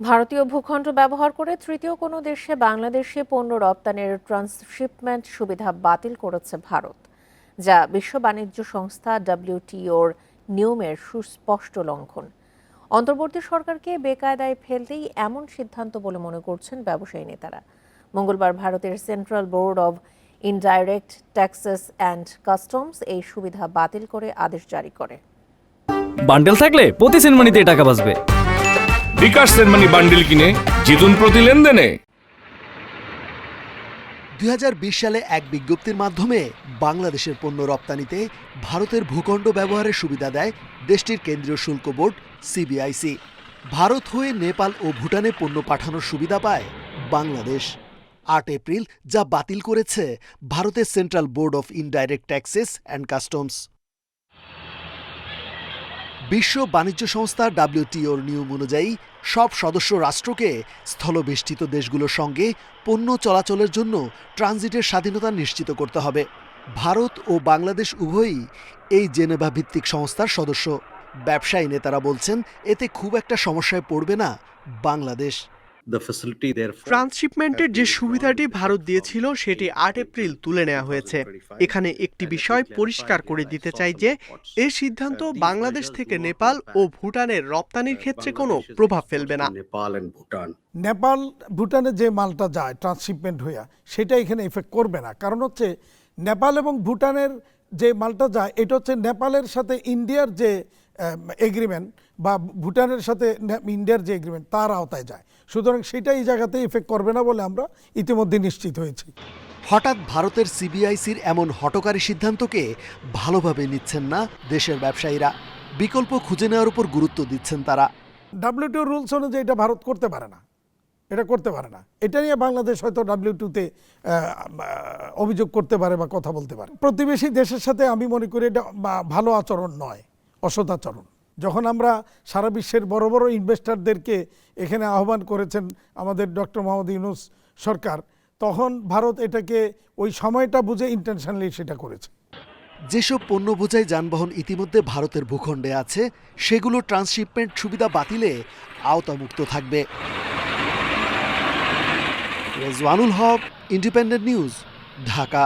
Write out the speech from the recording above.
ভারতীয় ভূখণ্ড ব্যবহার করে তৃতীয় কোনো দেশে বাংলাদেশে পণ্য রপ্তানির ট্রান্সশিপমেন্ট সুবিধা বাতিল করেছে ভারত, যা বিশ্ব বাণিজ্য সংস্থা ডব্লিউটিওর নিয়মের সুস্পষ্ট লঙ্ঘন। অন্তর্বর্তী সরকারকে বেকায়দায় ফেলতেই এমন সিদ্ধান্ত বলে মনে করছেন ব্যবসায়ী নেতারা। মঙ্গলবার ভারতের central board of indirect taxes and customs এই সুবিধা বাতিল করে আদেশ জারি করে। বান্ডেল থাকলে প্রতি সেনমানিতে টাকা বাঁচবে। বিকাশ সেনমানি বান্ডিল কিনে জিতুন প্রতি লেনদেনে। দুই হাজার বিশ সালে এক বিজ্ঞপ্তির মাধ্যমে বাংলাদেশের পণ্য রপ্তানিতে ভারতের ভূখণ্ড ব্যবহারের সুবিধা দেয় দেশটির কেন্দ্রীয় শুল্ক বোর্ড সিবিআইসি। ভারত হয়ে নেপাল ও ভুটানে পণ্য পাঠানোর সুবিধা পায় বাংলাদেশ। আট এপ্রিল যা বাতিল করেছে ভারতের central board of indirect taxes and customs. বিশ্ব বাণিজ্য সংস্থা ডাব্লিউটিওর নিয়ম অনুযায়ী, সব সদস্য রাষ্ট্রকে স্থলবেষ্টিত দেশগুলোর সঙ্গে পণ্য চলাচলের জন্য ট্রানজিটের স্বাধীনতা নিশ্চিত করতে হবে। ভারত ও বাংলাদেশ উভয়ই এই জেনেভা ভিত্তিক সংস্থার সদস্য। ব্যবসায়ী নেতারা বলছেন, এতে খুব একটা সমস্যায় পড়বে না বাংলাদেশ। ট্রান্সশিপমেন্টের যে সুবিধাটি ভারত দিয়েছিল সেটি আট এপ্রিল তুলে নেওয়া হয়েছে। এখানে একটি বিষয় পরিষ্কার করে দিতে চাই যে এই সিদ্ধান্ত বাংলাদেশ থেকে নেপাল ও ভুটানের রপ্তানির ক্ষেত্রে কোনো প্রভাব ফেলবে না। নেপাল ভুটানে যে মালটা যায় ট্রান্সশিপমেন্ট হইয়া সেটা এখানে এফেক্ট করবে না। কারণ হচ্ছে নেপাল এবং ভুটানের যে মালটা যায় এটা হচ্ছে নেপালের সাথে ইন্ডিয়ার যে এগ্রিমেন্ট বা ভুটানের সাথে ইন্ডিয়ার যে এগ্রিমেন্ট তার আওতায় যায়। সুতরাং সেটা এই জায়গাতে এফেক্ট করবে না বলে আমরা ইতিমধ্যে নিশ্চিত হয়েছি। হঠাৎ ভারতের সিবিআইসির এমন হটকারী সিদ্ধান্তকে ভালোভাবে নিচ্ছেন না দেশের ব্যবসায়ীরা। বিকল্প খুঁজে নেওয়ার উপর গুরুত্ব দিচ্ছেন তারা। ডাব্লিউটিও রুলস অনুযায়ী এটা ভারত করতে পারে না। এটা করতে পারে না। এটা নিয়ে বাংলাদেশ হয়তো ডাব্লিউটিতে অভিযোগ করতে পারে বা কথা বলতে পারে। প্রতিবেশী দেশের সাথে আমি মনে করি এটা ভালো আচরণ নয় অসদাচরণ যখন আমরা সারা বিশ্বের বড় বড় ইনভেস্টরদেরকে এখানে আহ্বান করেছেন আমাদের ডক্টর মোহাম্মদ ইউনুস সরকার, তখন ভারত এটাকে ওই সময়টা বুঝে ইন্টেনশনালি সেটা করেছে। যেসব পণ্য বোঝাই যানবাহন ইতিমধ্যে ভারতের ভূখণ্ডে আছে, সেগুলো ট্রান্সশিপমেন্ট সুবিধা বাতিলে আওতামুক্ত থাকবে। Rezwanul Haque independent news Dhaka.